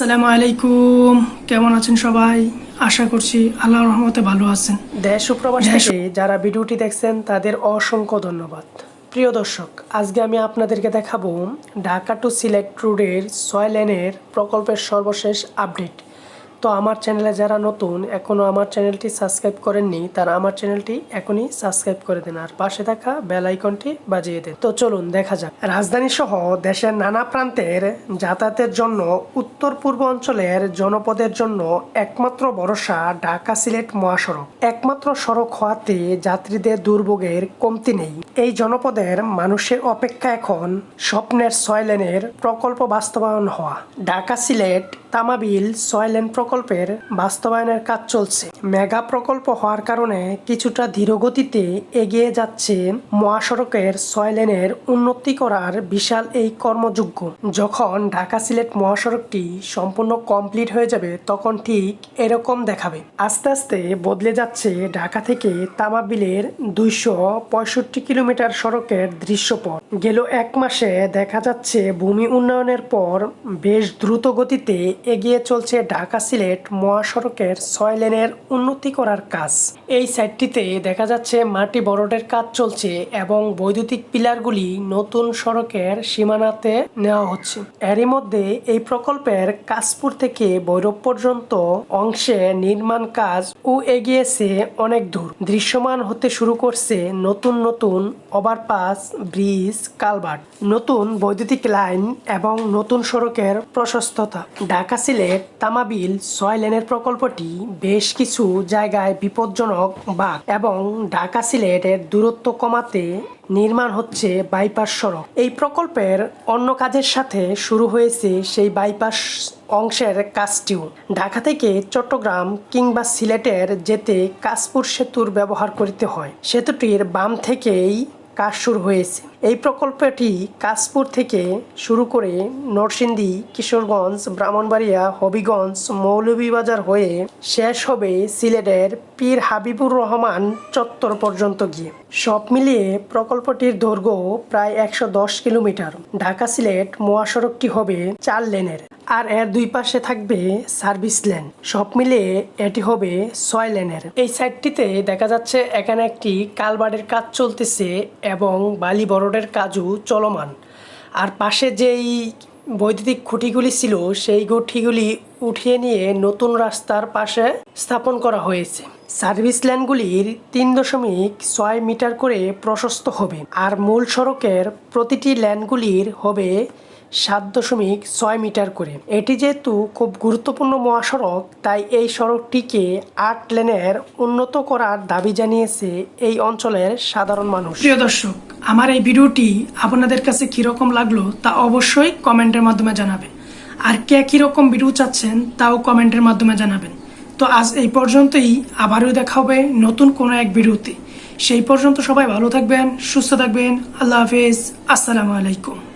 আসসালামু আলাইকুম। কেমন আছেন সবাই? আশা করছি আল্লাহ রহমতে ভালো আছেন। দেশ ও প্রবাস থেকে যারা ভিডিওটি দেখছেন তাদের অসংখ্য ধন্যবাদ। প্রিয় দর্শক আজকে আমি আপনাদেরকে দেখাবো ঢাকা টু সিলেট রোডের ছয় লেনের প্রকল্পের সর্বশেষ আপডেট। তো আমার চ্যানেলে যারা নতুন এখনও আমার চ্যানেলটি সাবস্ক্রাইব করেননি, তারা আমার চ্যানেলটি এখনই সাবস্ক্রাইব করে দেন আর পাশে থাকা বেল আইকনটি বাজিয়ে দেন। তো চলুন দেখা যাক। রাজধানী সহ দেশের নানা প্রান্তের যাতায়াতের জন্য উত্তর পূর্ব অঞ্চলের জনপদের জন্য একমাত্র ভরসা ঢাকা সিলেট মহাসড়ক। একমাত্র সড়ক হওয়াতে যাত্রীদের দুর্ভোগের কমতি নেই। এই জনপদের মানুষের অপেক্ষা এখন স্বপ্নের ছয় লেনের প্রকল্প বাস্তবায়ন হওয়া। ঢাকা সিলেট তামাবিল ছয় লেন প্রকল্পের বাস্তবায়নের কাজ চলছে। মেগা প্রকল্প হওয়ার কারণে কিছুটা ধীরগতিতে এগিয়ে যাচ্ছে মহাসড়কের ছয় লেনের উন্নতি করার বিশাল এই কর্মযোগ্য যখন ঢাকা সিলেট মহাসড়কটি সম্পূর্ণ কমপ্লিট হয়ে যাবে, তখন ঠিক এরকম দেখাবে। আস্তে আস্তে বদলে যাচ্ছে ঢাকা থেকে তামাবিলের দুইশো পঁয়ষট্টি কিলোমিটার সড়কের দৃশ্যপট। গেল এক মাসে দেখা যাচ্ছে ভূমি উন্নয়নের পর বেশ দ্রুত গতিতে এগিয়ে চলছে ঢাকা সিলেট মহাসড়কের ছয় লেনের উন্নতি করার কাজ। এই সাইটটিতে দেখা যাচ্ছে মাটি বরডের কাজ চলছে এবং বৈদ্যুতিক পিলারগুলি নতুন সড়কের সীমানাতে নেওয়া হচ্ছে। এরই মধ্যে এই প্রকল্পের কাশপুর থেকে ভৈরব পর্যন্ত অংশে নির্মাণ কাজ ও এগিয়েছে অনেক দূর। দৃশ্যমান হতে শুরু করছে নতুন নতুন ওভারপাস, ব্রিজ, কালভার্ট, নতুন বৈদ্যুতিক লাইন এবং নতুন সড়কের প্রশস্ততা। ঢাকা সিলেট তামাবিল ছয় লেনের প্রকল্পটি বেশ কিছু জায়গায় বিপজ্জনক বাঘ এবং ঢাকা সিলেটের দূরত্ব কমাতে নির্মাণ হচ্ছে বাইপাস সড়ক। এই প্রকল্পের অন্য কাজের সাথে শুরু হয়েছে সেই বাইপাস অংশের কাজটিও। ঢাকা থেকে চট্টগ্রাম কিংবা সিলেটের যেতে কাশপুর সেতুর ব্যবহার করতে হয়। সেতুটির বাম থেকেই কাজ শুরু হয়েছে। এই প্রকল্পটি কাশপুর থেকে শুরু করে নরসিংদী, কিশোরগঞ্জ, ব্রাহ্মণবাড়িয়া, হবিগঞ্জ, মৌলভীবাজার হয়ে শেষ হবে সিলেটের পীর হাবিবুর রহমান চত্বর পর্যন্ত গিয়ে। সব মিলিয়ে প্রকল্পটির দৈর্ঘ্য প্রায় একশো দশ কিলোমিটার। ঢাকা সিলেট মহাসড়কটি হবে চার লেনের। আর এর দুই পাশে থাকবে সার্ভিস লেন। সব মিলিয়ে এটি হবে ছয় লেনের। এই সাইডটিতে দেখা যাচ্ছে এখানে একটি কালবাড়ের কাজ চলতেছে এবং বালি বরডের কাজও চলমান। আর পাশে যেই বৈদ্যুতিক খুঁটিগুলি ছিল, সেই খুঁটিগুলি উঠিয়ে নিয়ে নতুন রাস্তার পাশে স্থাপন করা হয়েছে। সার্ভিস ল্যান্ডগুলির তিন দশমিক ছয় মিটার করে প্রশস্ত হবে। আর মূল সড়কের প্রতিটি ল্যান্ডগুলির হবে সাত দশমিক ছয় মিটার করে। এটি যেহেতু খুব গুরুত্বপূর্ণ মহাসড়ক, তাই এই সড়কটিকে আট লেনের উন্নত করার দাবি জানিয়েছে এই অঞ্চলের সাধারণ মানুষ। প্রিয় দর্শক, আমার এই ভিডিওটি আপনাদের কাছে কীরকম লাগল তা অবশ্যই কমেন্টের মাধ্যমে জানাবেন। আর কে কীরকম ভিডিও চাচ্ছেন তাও কমেন্টের মাধ্যমে জানাবেন। তো আজ এই পর্যন্তই, আবারও দেখা হবে নতুন কোনো এক ভিডিওতে। সেই পর্যন্ত সবাই ভালো থাকবেন, সুস্থ থাকবেন, আল্লাহ হাফেজ, আসসালামু আলাইকুম।